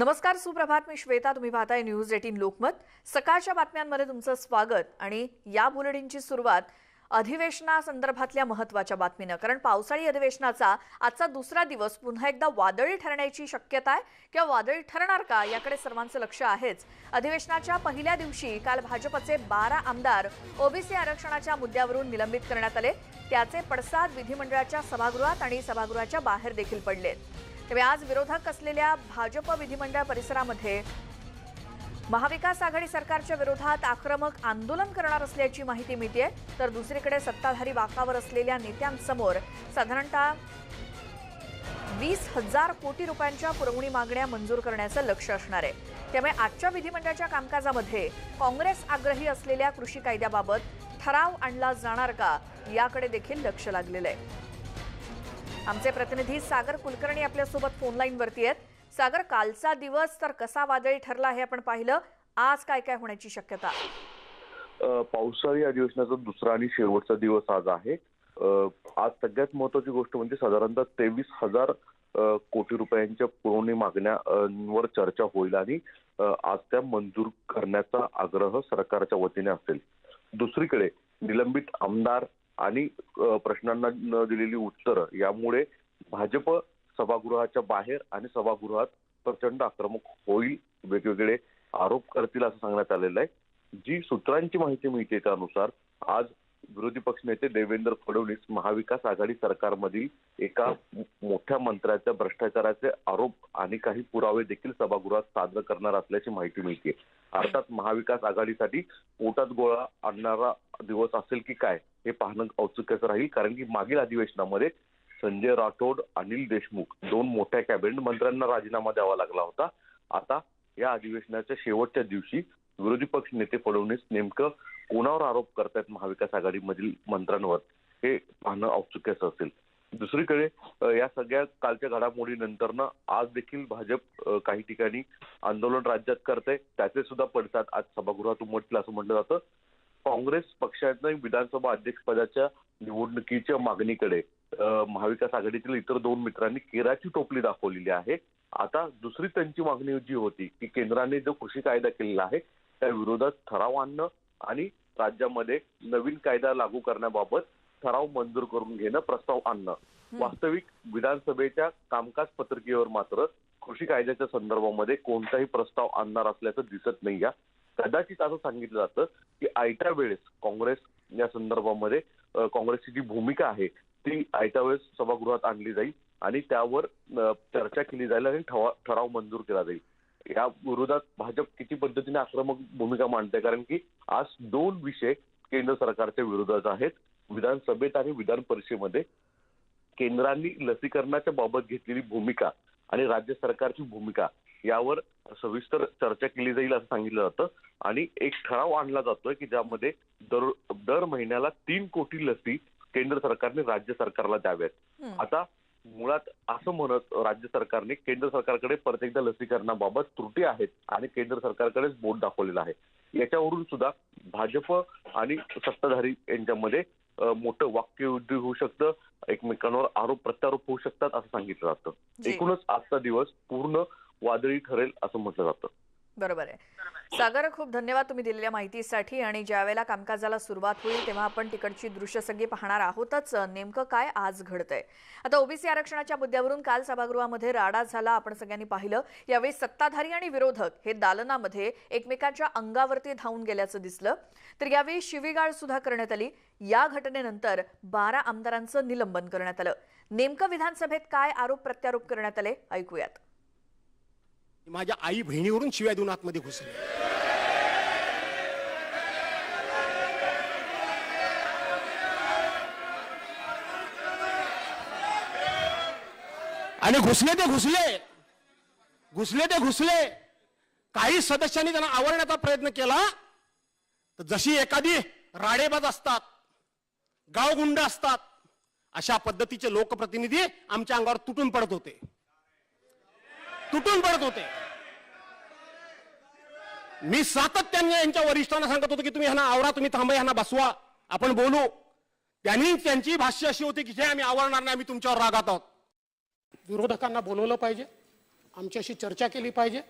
नमस्कार सुप्रभात. मी श्वेता. तुम्ही पाहताय न्यूज एटीन लोकमत. सकाळच्या बातम्यांमध्ये तुमचं स्वागत. आणि या बुलेटिनची सुरुवात अधिवेशनासंदर्भातल्या महत्त्वाच्या बातमीनं. कारण पावसाळी अधिवेशनाचा आजचा दुसरा दिवस पुन्हा एकदा वादळी ठरण्याची शक्यता आहे किंवा वादळी ठरणार का याकडे सर्वांचं लक्ष आहेच. अधिवेशनाच्या पहिल्या दिवशी काल भाजपचे बारा आमदार ओबीसी आरक्षणाच्या मुद्द्यावरून निलंबित करण्यात आले. त्याचे पडसाद विधिमंडळाच्या सभागृहात आणि सभागृहाच्या बाहेर देखील पडले. तेव्हा आज विरोधक असलेल्या भाजप विधिमंडळ परिसरामध्ये महाविकास आघाडी सरकारच्या विरोधात आक्रमक आंदोलन करणार असल्याची माहिती मिळते तर दुसरीकडे सत्ताधारी वाकावर असलेल्या नेत्यांसमोर साधारणतः वीस हजार कोटी रुपयांच्या पुरवणी मागण्या मंजूर करण्याचं लक्ष असणार आहे. त्यामुळे आजच्या विधिमंडळाच्या कामकाजामध्ये काँग्रेस आग्रही असलेल्या कृषी कायद्याबाबत ठराव आणला जाणार का याकडे देखील लक्ष लागलेलं आहे. आमचे प्रतिनिधी सागर कुलकर्णी आपल्यासोबत फोनलाईनवरती आहेत. सागर कालचा दिवस तर कसा वादळी ठरला हे आपण पाहिलं. आज काय काय होण्याची शक्यता? पावसाळी अधिवेशनाचा दुसरा आणि शेवटचा दिवस आज आहे. आज सगळ्यात महत्वाची गोष्ट म्हणजे साधारणतः तेवीस हजार कोटी रुपयांच्या पुरवणी मागण्यावर चर्चा होईल आणि आज त्या मंजूर करण्याचा आग्रह सरकारच्या वतीने असेल. दुसरीकडे निलंबित आमदार आणि प्रश्नांना न दिलेली उत्तरं यामुळे भाजप सभागृहाच्या बाहेर आणि सभागृहात प्रचंड आक्रमक होईल वेगवेगळे आरोप करतील असं सांगण्यात आलेलं आहे. जी सूत्रांची माहिती मिळते त्यानुसार आज विरोधी पक्षनेते देवेंद्र फडणवीस महाविकास आघाडी सरकारमधील एका मोठ्या मंत्र्याच्या भ्रष्टाचाराचे आरोप आणि काही पुरावे देखील सभागृहात सादर करणार असल्याची माहिती मिळते. अर्थात महाविकास आघाडीसाठी पोटात गोळा आणणारा दिवस असेल की काय हे पाहणं औत्सुक्याचं राहील. कारण की मागील अधिवेशनामध्ये संजय राठोड अनिल देशमुख दोन मोठ्या कॅबिनेट मंत्र्यांना राजीनामा द्यावा लागला होता. आता या अधिवेशनाच्या शेवटच्या दिवशी विरोधी पक्ष नेते फडणवीस नेमकं कोणावर आरोप करतायत महाविकास आघाडीमधील मंत्र्यांवर हे पाहणं औत्सुक्याचं असेल. दुसरीकडे या सगळ्या कालच्या घडामोडीनंतर आज देखील भाजप काही ठिकाणी आंदोलन राज्यात करते त्याचे सुद्धा पडसाद आज सभागृहात उमटतील असं म्हटलं जातं. काँग्रेस पक्षानं विधानसभा अध्यक्षपदाच्या निवडणुकीच्या मागणीकडे महाविकास आघाडीतील इतर दोन मित्रांनी केराची टोपली दाखवलेली आहे. आता दुसरी त्यांची मागणी जी होती की केंद्राने जो कृषी कायदा केलेला आहे त्या विरोधात ठराव आणणं आणि राज्यामध्ये नवीन कायदा लागू करण्याबाबत ठराव मंजूर करून घेणं प्रस्ताव आणणं. वास्तविक विधानसभेच्या कामकाज पत्रिकेवर मात्र कृषी कायद्याच्या संदर्भामध्ये कोणताही प्रस्ताव आणणार असल्याचं दिसत नाही या कदाचित असं सांगितलं जातं की आयत्या वेळेस काँग्रेस या संदर्भामध्ये काँग्रेसची जी भूमिका आहे ती आयत्या वेळेस सभागृहात आणली जाईल आणि त्यावर चर्चा केली जाईल आणि ठराव मंजूर केला जाईल. या विरोधात भाजप किती पद्धतीने आक्रमक भूमिका मांडते कारण की आज दोन विषय केंद्र सरकारच्या विरोधात आहेत. विधानसभेत आणि विधान परिषदेमध्ये केंद्रांनी लसीकरणाच्या बाबत घेतलेली भूमिका आणि राज्य सरकारची भूमिका यावर सविस्तर चर्चा केली जाईल असं सांगितलं जातं. आणि एक ठराव आणला जातोय की ज्यामध्ये दर दर महिन्याला तीन कोटी लसी केंद्र सरकारने राज्य सरकारला द्याव्यात. आता मुळात असं म्हणत राज्य सरकारने केंद्र सरकारकडे परत एकदा लसीकरणाबाबत त्रुटी आहेत आणि केंद्र सरकारकडेच बोट दाखवलेलं आहे. याच्यावरून सुद्धा भाजप आणि सत्ताधारी यांच्यामध्ये मोठं वाक्ययुद्ध होऊ शकतं एकमेकांवर आरोप प्रत्यारोप होऊ शकतात असं सांगितलं जातं. एकूणच आजचा दिवस पूर्ण वादळी ठरेल असं म्हटलं जातं बरोबर आहे. सागर खूप धन्यवाद तुम्ही दिलेल्या माहितीसाठी आणि ज्यावेळेला कामकाजाला सुरुवात होईल तेव्हा आपण तिकडची दृश्य सगळी पाहणार आहोतच. नेमकं काय आज घडतंय? आता ओबीसी आरक्षणाच्या मुद्द्यावरून काल सभागृहामध्ये राडा झाला. आपण सगळ्यांनी पाहिलं. यावेळी सत्ताधारी आणि विरोधक हे दालनामध्ये एकमेकांच्या अंगावरती धावून गेल्याचं दिसलं. तर यावेळी शिवीगाळ सुद्धा करण्यात आली. या घटनेनंतर बारा आमदारांचं निलंबन करण्यात आलं. नेमकं विधानसभेत काय आरोप प्रत्यारोप करण्यात आले? ऐकूयात. माझ्या आई बहिणीवरून शिव्या देऊन आतमध्ये घुसले. आणि घुसले ते घुसले. घुसले ते घुसले. काही सदस्यांनी त्यांना आवरण्याचा प्रयत्न केला तर जशी एखादी राडेबाज असतात गावगुंड असतात अशा पद्धतीचे लोकप्रतिनिधी आमच्या अंगावर तुटून पडत होते. तुटून पडत होते. मी सातत्याने यांच्या वरिष्ठांना सांगत होतो की तुम्ही ह्यांना आवरा तुम्ही थांबा ह्यांना बसवा. आपण बोलू. त्यांनी त्यांची भाष्य अशी होती की जे आम्ही आवरणार नाही आम्ही तुमच्यावर रागात आहोत. विरोधकांना बोलवलं पाहिजे. आमच्याशी चर्चा केली पाहिजे.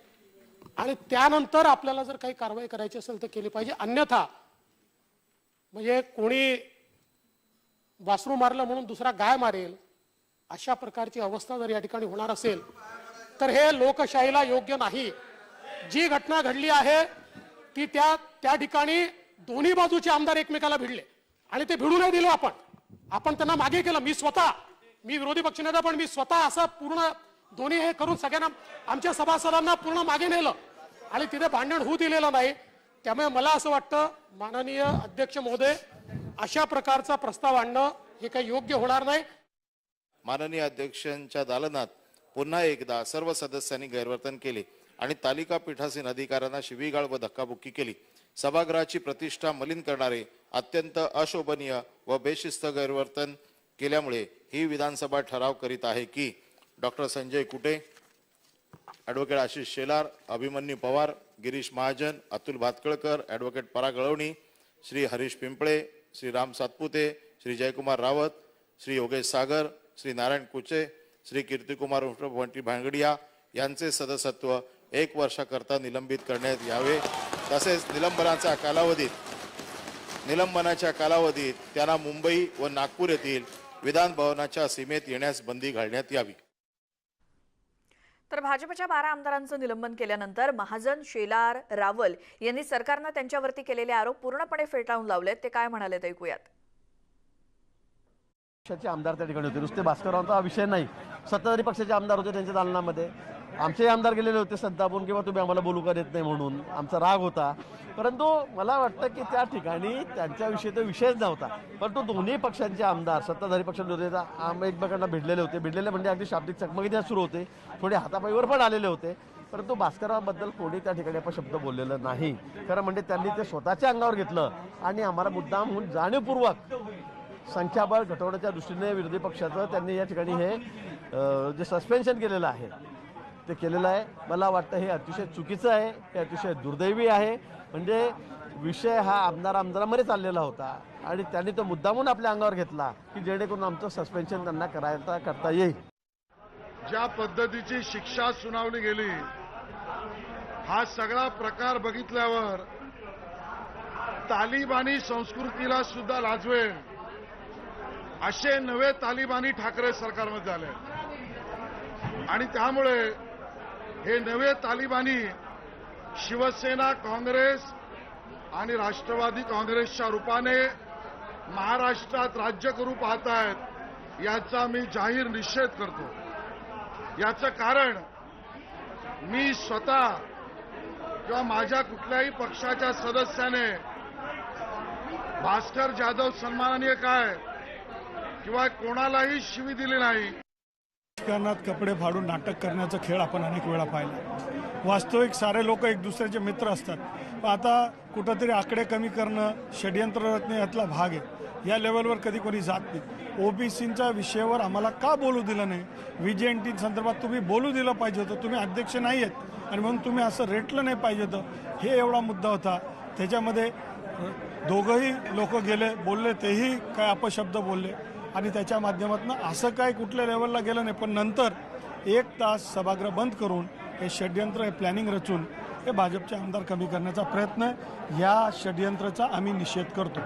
आणि त्यानंतर आपल्याला जर काही कारवाई करायची असेल तर केली पाहिजे. अन्यथा म्हणजे कोणी वासरू मारलं म्हणून दुसरा गाय मारेल अशा प्रकारची अवस्था जर या ठिकाणी होणार असेल तर हे लोकशाहीला योग्य नाही. जी घटना घडली आहे ती त्या त्या ठिकाणी दोन्ही बाजूचे आमदार एकमेकाला भिडले. आणि ते भिडू नाही दिलं आपण. आपण त्यांना मागे केलं. मी स्वतः मी विरोधी पक्षनेता पण मी स्वतः असं पूर्ण दोन्ही हे करून सगळ्यांना आमच्या सभासदांना पूर्ण मागे नेलं. आणि तिथे भांडण होऊ दिलेलं नाही. त्यामुळे मला असं वाटतं माननीय अध्यक्ष महोदय अशा प्रकारचा प्रस्ताव आणणं हे काही योग्य होणार नाही. माननीय अध्यक्षांच्या दालनात पुन्हा एकदा सर्व सदस्यांनी गैरवर्तन केले. आणि तालिका पीठासीन अधिकाऱ्यांना शिवीगाळ व धक्काबुक्की केली. सभागृहाची प्रतिष्ठा मलिन करणारे अत्यंत अशोभनीय व बेशिस्त गैरवर्तन केल्यामुळे ही विधानसभा ठराव करीत आहे की doctor Sanjay Kute advocate Ashish Shelar Abhimanyu Pawar Girish Mahajan Atul Bhatkhalkar advocate Parag Galvani Shri Harish Pimple Shri Ram Satpute Shri Jaykumar Rawat Shri Yogesh Sagar Shri Narayan Kuche Shri Kirtikumar उर्फ भांगडिया यांचे सदस्यत्व एक वर्षाकरता निलंबित करण्यात यावे. तसेच निलंबनाच्या कालावधीत निलंबनाच्या कालावधीत त्यांना मुंबई व नागपूर येथील विधान भवनाच्या सीमेत येण्यास बंदी घालण्यात यावी. तर भाजपच्या बारा आमदारांचं निलंबन केल्यानंतर महाजन शेलार रावल यांनी सरकारनं त्यांच्यावरती केलेले आरोप पूर्णपणे फेटाळून लावलेत. ते काय म्हणालेत ऐकूयात. पक्षाचे आमदार त्या ठिकाणी होते. नुसते भास्कररावांचा हा विषय नाही. सत्ताधारी पक्षाचे आमदार होते त्यांच्या दालनामध्ये आमचेही आमदार गेलेले होते संतापून किंवा तुम्ही आम्हाला बोलू का देत नाही म्हणून. आमचा राग होता. परंतु मला वाटतं की त्या ठिकाणी त्यांच्याविषयी तो विषयच नव्हता. परंतु दोन्ही पक्षांचे आमदार सत्ताधारी पक्षाचे होते आम एकमेकांना भिडलेले होते. भिडलेले म्हणजे अगदी शाब्दिक चकमकी त्या सुरू होते. थोडे हातापाईवर पण आलेले होते. परंतु भास्कराबद्दल कोणी त्या ठिकाणी आपण शब्द बोललेलं नाही. खरं म्हणजे त्यांनी ते स्वतःच्या अंगावर घेतलं आणि आम्हाला मुद्दाम होऊन जाणीवपूर्वक संख्याबळ घटवण्याच्या दृष्टीने विरोधी पक्षाचं त्यांनी या ठिकाणी हे जे सस्पेन्शन केलेलं आहे. ते केलेलं आहे. मला वाटतं हे अतिशय चुकीचं आहे. हे अतिशय दुर्दैवी आहे. म्हणजे विषय हा आमदार आमदारामध्ये चाललेला होता. आणि त्यांनी तो मुद्दामून आपल्या अंगावर घेतला की जेणेकरून आमचं सस्पेन्शन त्यांना करायला करता येईल. ज्या पद्धतीची शिक्षा सुनावली गेली हा सगळा प्रकार बघितल्यावर तालिबानी संस्कृतीला सुद्धा लाजवेल असे नवे तालिबानी ठाकरे सरकारमध्ये झाले आणि त्यामुळे हे नवे तालिबानी शिवसेना काँग्रेस आणि राष्ट्रवादी काँग्रेसच्या रूपाने महाराष्ट्रात राज्य करू पाहतायत याचा मी जाहीर निषेध करतो. याचं कारण मी स्वतः किंवा माझ्या कुठल्याही पक्षाच्या सदस्याने भास्कर जाधव सन्माननीय काय किंवा कोणालाही शिवी दिली नाही राजकारणात कपडे फाडून नाटक करण्याचा खेळ आपण अनेक वेळा पाहिला. वास्तविक सारे लोक एक दुसऱ्याचे मित्र असतात. पण आता कुठंतरी आकडे कमी करणं षड्यंत्ररत्न रचने यातला भाग आहे. या लेवलवर कधी कोणी जात नाही. ओबीसींच्या विषयावर आम्हाला का बोलू दिलं नाही? व्ही एन टी संदर्भात तुम्ही बोलू दिलं पाहिजे होतं. तुम्ही अध्यक्ष नाही आहेत. आणि म्हणून तुम्ही असं रेटलं नाही पाहिजे होतं. हे एवढा मुद्दा होता. त्याच्यामध्ये दोघंही लोक गेले बोलले तेही काय अपशब्द बोलले. आणि त्याच्या माध्यमातून असं काय कुठल्या लेवलला गेलं नाही. पण नंतर एक तास सभागृह बंद करून हे षडयंत्र हे प्लॅनिंग रचून हे भाजपचे आमदार कमी करण्याचा प्रयत्न या षडयंत्राचा आम्ही निषेध करतो.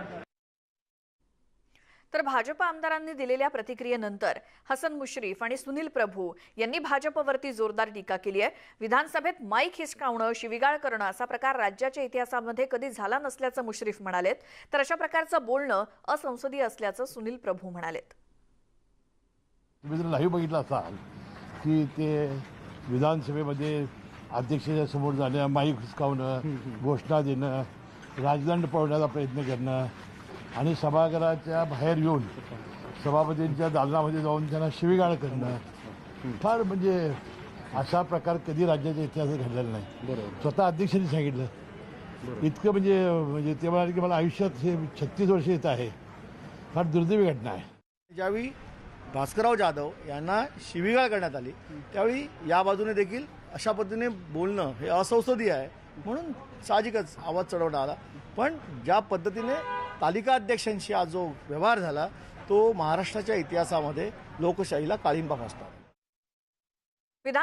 तर भाजप आमदारांनी दिलेल्या प्रतिक्रियेनंतर हसन मुश्रीफ आणि सुनील प्रभू यांनी भाजपवरती जोरदार टीका केली आहे. विधानसभेत माईक हिसकावणं शिविगाळ करणं असा प्रकार राज्याच्या इतिहासामध्ये कधी झाला नसल्याचं मुश्रीफ म्हणालेत. तर अशा प्रकारचं बोलणं असंसदीय असल्याचं सुनील प्रभू म्हणालेत. तुम्ही जर लाईव्ह बघितलं असाल की ते विधानसभेमध्ये अध्यक्षाच्या समोर जाणं माईक हिसकावणं घोषणा देणं राजदंड पळवण्याचा प्रयत्न करणं आणि सभागृहाच्या बाहेर येऊन सभापतींच्या दालनामध्ये जाऊन त्यांना शिवीगाळ करणं फार म्हणजे असा प्रकार कधी राज्याच्या इतिहासात घडलेला नाही. स्वतः अध्यक्षांनी सांगितलं. इतकं म्हणजे म्हणजे ते म्हणाले की मला आयुष्यात हे छत्तीस वर्ष येत आहे. फार दुर्दैवी घटना आहे. ज्यावेळी भास्करराव जाधव यांना शिवीगाळ करण्यात आली त्यावेळी या बाजूने देखील अशा पद्धतीने बोलणं हे असंसदीय आहे म्हणून साहजिकच आवाज चढवण्यात आला. पण ज्या पद्धतीने तालिका अध्यक्षांशी आज जो व्यवहार झाला तो महाराष्ट्राच्या इतिहासामध्ये लोकशाहीला काळिंबा फासतो